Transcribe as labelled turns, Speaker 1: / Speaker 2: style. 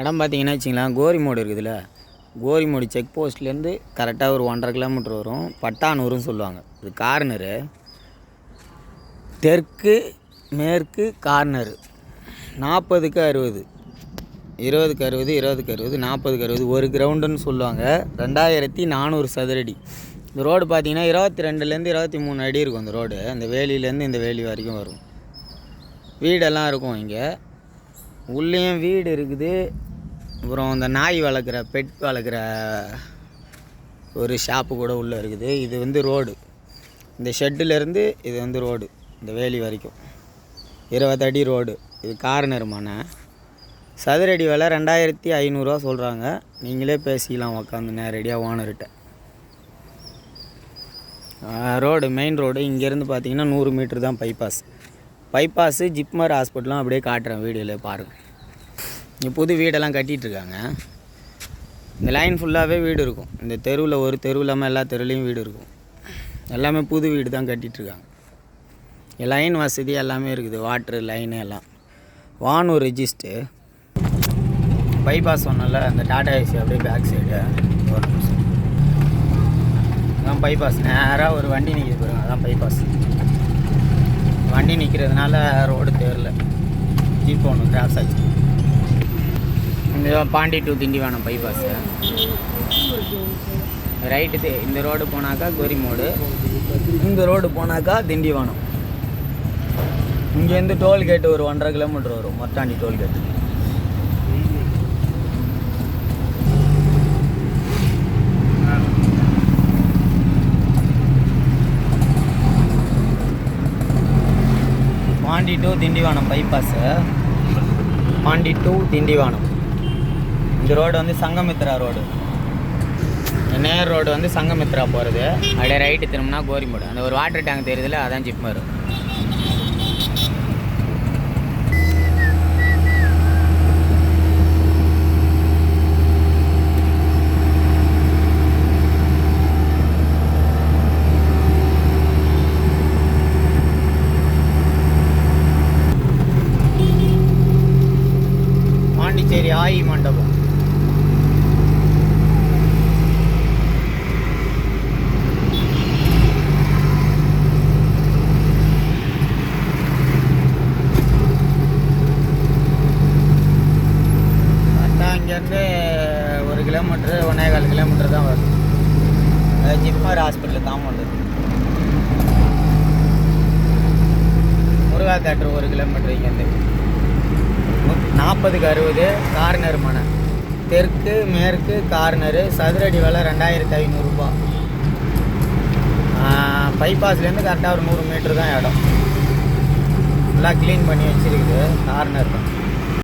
Speaker 1: இடம் பார்த்தீங்கன்னா வச்சிங்களேன் கோரிமோடு இருக்குதுல்ல? கோரிமோடு செக் போஸ்ட்லேருந்து கரெக்டாக ஒரு ஒன்றரை கிலோமீட்டர் வரும். பட்டானூருன்னு சொல்லுவாங்க. இது கார்னரு தெற்கு மேற்கு கார்னரு நாற்பதுக்கு அறுபது. இருபதுக்கு அறுபது இருபதுக்கு அறுபது நாற்பதுக்கு அறுபது ஒரு கிரவுண்டுன்னு சொல்லுவாங்க. ரெண்டாயிரத்தி நானூறு சதுரடி. இந்த ரோடு பார்த்தீங்கன்னா இருபத்தி ரெண்டுலேருந்து இருபத்தி மூணு அடி இருக்கும் அந்த ரோடு அந்த வேலியிலேருந்து இந்த வேலி வரைக்கும் வரும். வீடெல்லாம் இருக்கும் இங்கே. உள்ளேயும் வீடு இருக்குது. அப்புறம் இந்த நாய் வளர்க்குற பெட் வளர்க்குற ஒரு ஷாப்பு கூட உள்ளே இருக்குது. இது வந்து ரோடு. இந்த ஷெட்டுலேருந்து இது வந்து ரோடு. இந்த வேலி வரைக்கும். இருபத்தடி ரோடு. இது கார்னர் மனை சதுரடி விலை ரெண்டாயிரத்தி ஐநூறுரூவா சொல்கிறாங்க நீங்களே பேசிக்கலாம் உக்காந்து நேரடியாக ஓனர்கிட்ட. Road main road. இங்கேருந்து பார்த்தீங்கன்னா நூறு மீட்ரு தான் பைபாஸ் பைபாஸு ஜிப்மர் ஹாஸ்பிட்டலும் அப்படியே காட்டுறேன் வீடியோவில் பாருங்கள் இங்கே புது வீடெல்லாம் கட்டிகிட்டு இருக்காங்க இந்த லைன் ஃபுல்லாகவே வீடு இருக்கும். இந்த தெருவில் ஒரு தெரு இல்லாமல் எல்லா தெருவுலேயும் வீடு இருக்கும். எல்லாமே புது வீடு தான் கட்டிகிட்ருக்காங்க லைன் வசதி எல்லாமே இருக்குது. வாட்ரு லைனு எல்லாம். வானூர் ரெஜிஸ்ட்டு பைபாஸ் ஒன்றில் அந்த டாடா ஏசி அப்படியே பேக் சைடு ஒரு நிமிஷம். அதான் பைபாஸ் நேராக ஒரு வண்டி நிற்கிது பாருங்க அதான் பைபாஸ் வண்டி நிற்கிறதுனால ரோடு தேரில் ஜீப் ஒன்று கிராஸ் ஆச்சு. இந்த Pondy to Tindivanam bypass right இந்த ரோடு போனாக்கா கோரிமோடு இந்த ரோடு போனாக்கா திண்டிவனம் இங்கேருந்து டோல்கேட்டு ஒரு ஒன்றரை கிலோமீட்டர் வரும் Mottandi toll gate Pondy to Tindivanam bypass Pondy to Tindivanam. இந்த ரோடு வந்து சங்கமித்ரா ரோடு நேர் ரோடு வந்து சங்கமித்ரா போகிறது அப்படியே ரைட்டு திரும்பினா கோரிமோடு. அந்த ஒரு வாட்டர் டேங்க் தெரியுதுல அதான் ஜிப்மர். பாண்டிச்சேரி மண்டபம் கரெக்டாக இங்கேருந்து ஒரு கிலோமீட்ரு ஒன்றே கால் கிலோமீட்டர் தான் வருது அது JIPMER hospital compound Muruga theatre ஒரு கிலோமீட்டர் இங்கேருந்து நாற்பதுக்கு அறுபது கார்னர் மனை தெற்கு மேற்கு கார்னரு சதுரடி விலை ரெண்டாயிரத்தி ஐநூறுரூபா பைபாஸ்லேருந்து கரெக்டாக ஒரு நூறு மீட்ரு தான் இடம். நல்லா க்ளீன் பண்ணி வச்சுருக்குது கார்னர் தான்.